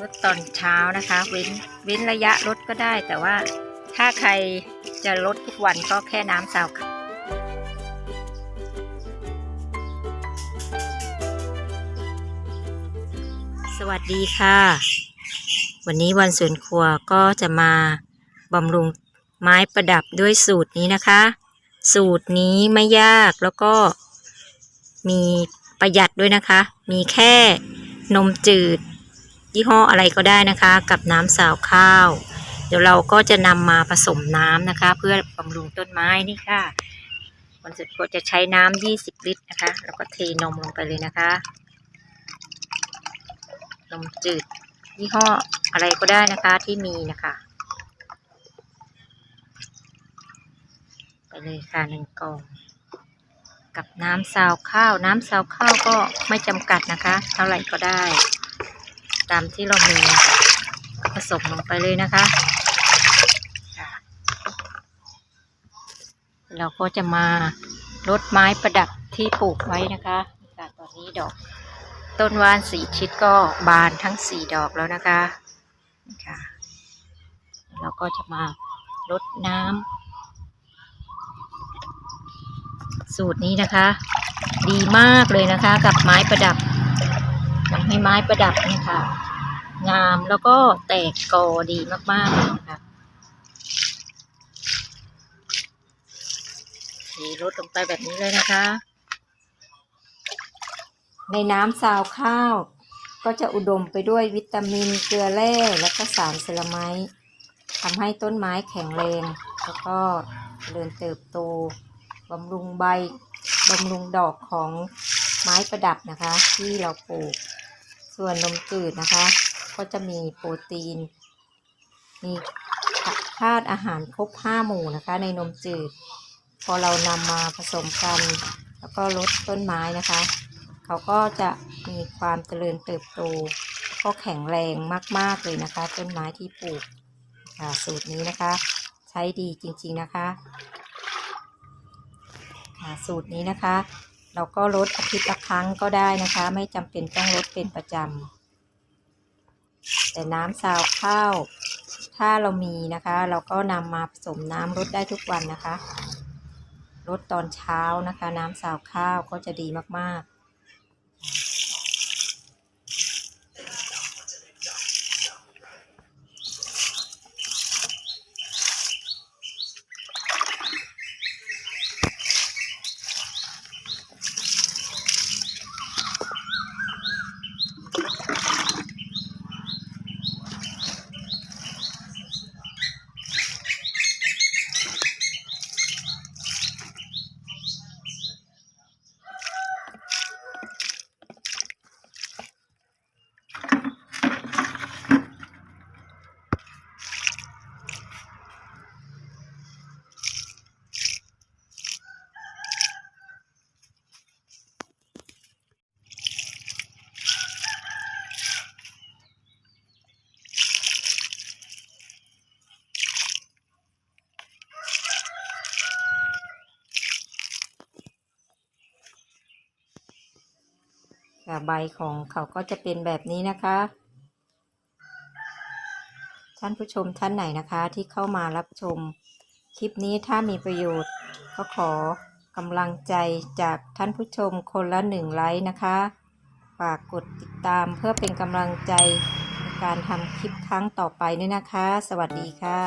รดตอนเช้านะคะ เว้นเว้นระยะลดก็ได้ แต่ว่าถ้าใครจะลดทุกวันก็แค่น้ำซาวข้าวสวัสดีค่ะ วันนี้วันสวนครัวก็จะมาบำรุงไม้ประดับด้วยสูตรนี้นะคะ สูตรนี้ไม่ยากแล้วก็มีประหยัดด้วยนะคะ มีแค่นมจืด ยี่ห้ออะไรก็ได้นะคะ กับน้ำสาวข้าว เดี๋ยวเราก็จะนำมาผสมน้ำนะคะ เพื่อบำรุงต้นไม้นี่ค่ะวันสุดก็จะใช้น้ำ20 ลิตรนะคะ แล้วก็เทนมลงไปเลยนะคะ นมจืดยี่ห้ออะไรก็ได้นะคะที่มีนะคะ ไปเลยค่ะหนึ่งกล่องกับน้ำซาวข้าว น้ำซาวข้าวก็ไม่จำกัดนะคะ เท่าไหร่ก็ได้ ตามที่เรามีผสมลงไปเลยนะคะ เราก็จะมาลดไม้ประดับที่ปลูกไว้นะคะตอนนี้ดอก ต้นว่านสีชิดก็บานทั้งสี่ดอกแล้วนะคะค่ะเราก็จะมาลดน้ำสูตรนี้นะคะ ดีมากเลยนะคะกับไม้ประดับ ให้ไม้ประดับนี่ค่ะงามแล้วก็แตกกอดีมากๆเลยนะคะทีลดลงไปแบบนี้เลยนะคะ ในน้ำซาวข้าว ก็จะอุดมไปด้วยวิตามินเกลือแร่และก็สารเซราไมต์ทำให้ต้นไม้แข็งแรง แล้วก็เจริญเติบโตบำรุงใบบำรุงดอกของไม้ประดับนะคะ ที่เราปลูก ส่วนนมจืดนะคะ ก็จะมีโปรตีน มีธาตุอาหารครบห้าหมู่นะคะ ในนมจืด พอเรานำมาผสมกัน แล้วก็ลดต้นไม้นะคะ เขาก็จะมีความเจริญเติบโต ก็แข็งแรงมาก ๆ เลยนะคะ ต้นไม้ที่ปลูกค่ะสูตรนี้นะคะ ใช้ดีจริง ๆ นะคะค่ะสูตรนี้นะคะ เราก็ลดอาทิตย์ละครั้งก็ได้นะคะ ไม่จำเป็นต้องลดเป็นประจำแต่น้ำซาวข้าว ถ้าเรามีนะคะ เราก็นำมาผสมน้ำลดได้ทุกวันนะคะลดตอนเช้านะคะ น้ำซาวข้าวก็จะดีมากๆ ค่ะใบของเขาก็จะเป็นแบบนี้นะคะ ท่านผู้ชมท่านไหนนะคะที่เข้ามารับชม คลิปนี้ถ้ามีประโยชน์ ก็ขอกำลังใจจากท่านผู้ชมคนละหนึ่งไลค์นะคะฝากกดติดตามเพื่อเป็นกำลังใจในการทำคลิปครั้งต่อไปด้วยนะคะ สวัสดีค่ะ